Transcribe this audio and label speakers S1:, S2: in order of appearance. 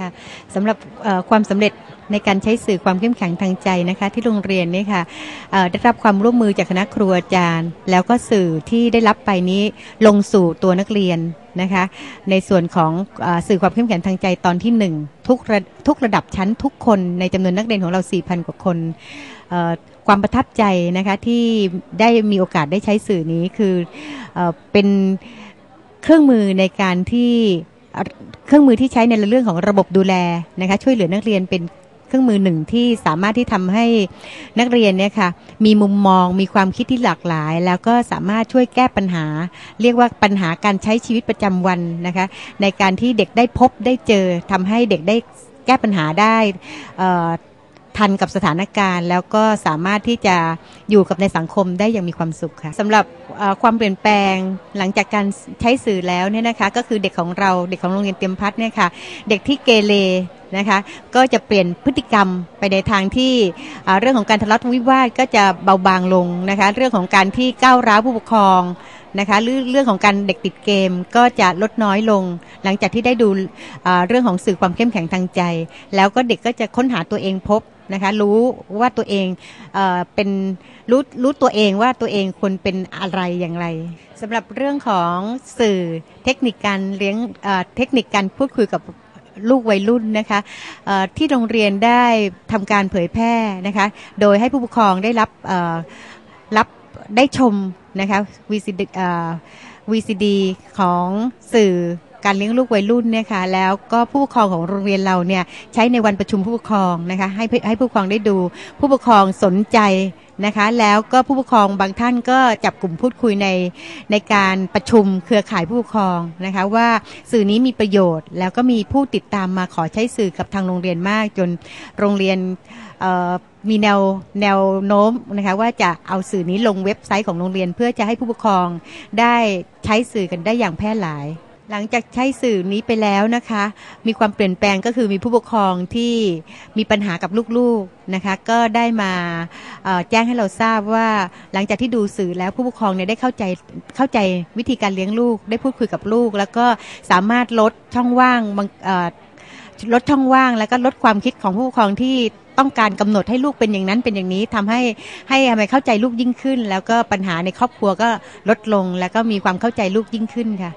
S1: ค่ะสำหรับความสำเร็จในการใช้สื่อความเข้มแข็งทางใจนะคะที่โรงเรียนนี่ค่ะได้รับความร่วมมือจากคณะครูอาจารย์ แล้วก็สื่อที่ได้รับไปนี้ลงสู่ตัวนักเรียนนะคะในส่วนของอสื่อความเข้มแข็งทางใจตอนที่หนึ่งทุกระทุกระดับชั้นทุกคนในจำนวนนักเรียนของเรา 4,000 กว่าคนความประทับใจนะคะที่ได้มีโอกาสได้ใช้สื่อนี้คือเออเป็นเครื่องมือในการที่ เครื่องมือที่ใช้ในเรื่องของระบบดูแลนะคะช่วยเหลือนักเรียนเป็นเครื่องมือหนึ่งที่สามารถที่ทำให้นักเรียนเนี่ยค่ะมีมุมมองมีความคิดที่หลากหลาย แล้วก็สามารถช่วยแก้ปัญหา เรียกว่าปัญหาการใช้ชีวิตประจำวันนะคะในการที่เด็กได้พบได้เจอทำให้เด็กได้แก้ปัญหาได้อ่อ ทันกับสถานการณ์ แล้วก็สามารถที่จะอยู่กับในสังคมได้อย่างมีความสุขค่ะสำหรับความเปลี่ยนแปลงหลังจากการใช้สื่อแล้วเนี่ยนะคะ ก็คือเด็กของเราเด็กของโรงเรียนเตรียมพัฒน์เนี่ยค่ะเด็กที่เกเรนะคะก็จะเปลี่ยนพฤติกรรมไปในทางที่เรื่องของการทะเลาะวิวาทก็จะเบาบางลงนะคะเรื่องของการที่ก้าวร้าวผู้ปกครองนะคะหรือเรื่องของการเด็กติดเกมก็จะลดน้อยลง หลังจากที่ได้ดูเรื่องของสื่อความเข้มแข็งทางใจ แล้วก็เด็กก็จะค้นหาตัวเองพบ นะคะรู้ว่าตัวเองเอเป็นรู้รู้ตัวเองว่าตัวเองควรเป็นอะไรอย่างไรสำหรับเรื่องของสื่อเทคนิคการเลี้ยงเเทคนิคการพูดคุยกับลูกวัยรุ่นนะคะที่โรงเรียนได้ทำการเผยแพร่นะคะโดยให้ผู้ปกครองได้รับรับได้ชมนะคะ VCD VCD ของสื่อ การเลี้ยงลูกวัยรุ่นเนี่ยค่ะแล้วก็ผู้ปกครองของโรงเรียนเราเนี่ยใช้ในวันประชุมผู้ปกครองนะคะให้ให้ผู้ปกครองได้ดู ผู้ปกครองสนใจนะคะแล้วก็ผู้ปกครองบางท่านก็จับกลุ่มพูดคุยในในการประชุมเครือข่ายผู้ปกครองนะคะว่าสื่อนี้มีประโยชน์ แล้วก็มีผู้ติดตามมาขอใช้สื่อกับทางโรงเรียนมาก จนโรงเรียนมีแนวแนวโน้มนะคะว่าจะเอาสื่อนี้ลงเว็บไซต์ของโรงเรียน เพื่อจะให้ผู้ปกครองได้ใช้สื่อกันได้อย่างแพร่หลาย หลังจากใช้สื่อนี้ไปแล้วนะคะ มีความเปลี่ยนแปลงก็คือมีผู้ปกครองที่มีปัญหากับลูกๆนะคะ ก็ได้มาแจ้งให้เราทราบว่า หลังจากที่ดูสื่อแล้วผู้ปกครองเนี่ยได้เข้าใจเข้าใจวิธีการเลี้ยงลูก ได้พูดคุยกับลูก แล้วก็สามารถลดช่องว่างลดช่องว่าง แล้วก็ลดความคิดของผู้ปกครองที่ต้องการกำหนดให้ลูกเป็นอย่างนั้นเป็นอย่างนี้ทำให้ให้ทำไมเข้าใจลูกยิ่งขึ้น แล้วก็ปัญหาในครอบครัวก็ลดลง แล้วก็มีความเข้าใจลูกยิ่งขึ้นค่ะ